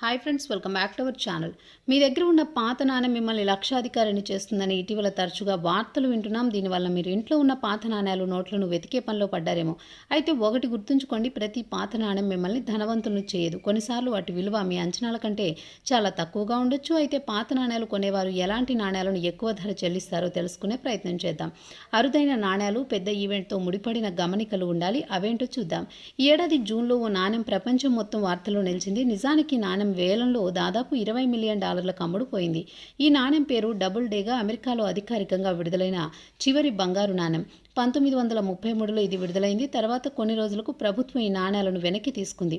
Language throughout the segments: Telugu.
Hi friends welcome back to our channel మీ దగ్గర ఉన్న పాత నాణ్యం మిమ్మల్ని లక్షాధికారిని చేస్తుందని ఇటీవల తరచుగా వార్తలు వింటున్నాం. దీనివల్ల మీరు ఇంట్లో ఉన్న పాత నాణ్యాలు నోట్లను వెతికే పనిలో పడ్డారేమో. అయితే ఒకటి గుర్తుంచుకోండి ప్రతి పాత నాణ్యం మిమ్మల్ని ధనవంతులను చేయదు. కొన్నిసార్లు వాటి విలువ మీ అంచనాల కంటే చాలా తక్కువగా ఉండొచ్చు. అయితే పాత నాణ్యాలు కొనేవారు ఎలాంటి నాణ్యాలను ఎక్కువ ధర చెల్లిస్తారో తెలుసుకునే ప్రయత్నం చేద్దాం. అరుదైన నాణ్యాలు పెద్ద ఈవెంట్తో ముడిపడిన గమనికలు ఉండాలి. అవేంటో చూద్దాం. ఈ ఏడాది జూన్లో ఓ నాణ్యం ప్రపంచం మొత్తం వార్తల్లో నిలిచింది. నిజానికి నాణ్యం వేలంలో దాదాపు ఇరవై మిలియన్ డాలర్లకు అమ్ముడుపోయింది ఈ నాణ్యం పేరు డబుల్ డేగా అమెరికాలో అధికారికంగా విడుదలైన చివరి బంగారు నాణ్యం. పంతొమ్మిది వందల ముప్పై మూడులో ఇది విడుదలైంది. తర్వాత కొన్ని రోజులకు ప్రభుత్వం ఈ నాణ్యాలను వెనక్కి తీసుకుంది.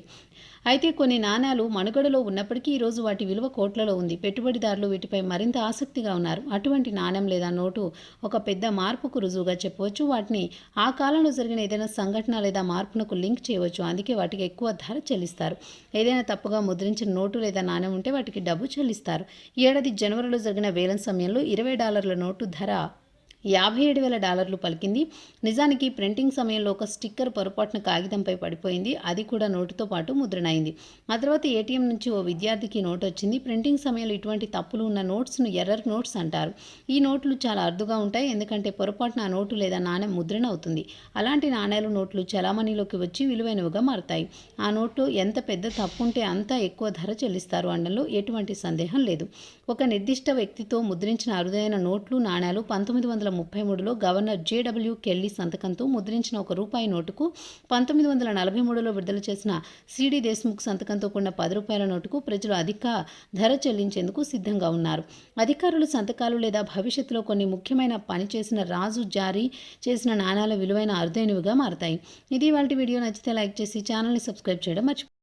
అయితే కొన్ని నాణ్యాలు మనుగడలో ఉన్నప్పటికీ ఈరోజు వాటి విలువ కోట్లలో ఉంది. పెట్టుబడిదారులు వీటిపై మరింత ఆసక్తిగా ఉన్నారు. అటువంటి నాణ్యం లేదా నోటు ఒక పెద్ద మార్పుకు రుజువుగా చెప్పవచ్చు. వాటిని ఆ కాలంలో జరిగిన ఏదైనా సంఘటన లేదా మార్పునకు లింక్ చేయవచ్చు. అందుకే వాటికి ఎక్కువ ధర చెల్లిస్తారు. ఏదైనా తప్పుగా ముద్రించిన నోటు లేదా నాణ్యం ఉంటే వాటికి డబ్బు చెల్లిస్తారు. ఈ ఏడాది జనవరిలో జరిగిన వేలం సమయంలో ఇరవై డాలర్ల నోటు ధర యాభై ఏడు వేల డాలర్లు పలికింది. నిజానికి ప్రింటింగ్ సమయంలో ఒక స్టిక్కర్ పొరపాటున కాగితంపై పడిపోయింది. అది కూడా నోటుతో పాటు ముద్రణ అయింది ఆ తర్వాత ఏటీఎం నుంచి ఓ విద్యార్థికి నోట్ వచ్చింది ప్రింటింగ్ సమయంలో ఇటువంటి తప్పులు ఉన్న నోట్స్ను ఎర్రర్ నోట్స్ అంటారు. ఈ నోట్లు చాలా అరుదుగా ఉంటాయి. ఎందుకంటే పొరపాటున ఆ నోటు లేదా నాణ్యం ముద్రణ అవుతుంది. అలాంటి నాణ్యాలు నోట్లు చలామణిలోకి వచ్చి విలువైనవిగా మారతాయి. ఆ నోట్లో ఎంత పెద్ద తప్పు ఉంటే అంత ఎక్కువ ధర చెల్లిస్తారు అనడంలో ఎటువంటి సందేహం లేదు. ఒక నిర్దిష్ట వ్యక్తితో ముద్రించిన అరుదైన నోట్లు నాణ్యాలు పంతొమ్మిది వందల ముప్పై మూడులో గవర్నర్ జేడబ్ల్యూ కెల్లీ సంతకంతో ముద్రించిన ఒక రూపాయి నోటుకు పంతొమ్మిది వందల నలభై మూడులో విడుదల చేసిన సిడి దేశ్ముఖ్ సంతకంతో కూడిన పది రూపాయల నోటుకు ప్రజలు అధిక ధర చెల్లించేందుకు సిద్ధంగా ఉన్నారు. అధికారులు సంతకాలు లేదా భవిష్యత్తులో కొన్ని ముఖ్యమైన పని చేసిన రాజు జారీ చేసిన నాణాల విలువైన అరుదైనవిగా మారతాయి. ఇది వాళ్ళ వీడియో. నచ్చితే లైక్ చేసి ఛానల్ని సబ్స్క్రైబ్ చేయడం మర్చిపో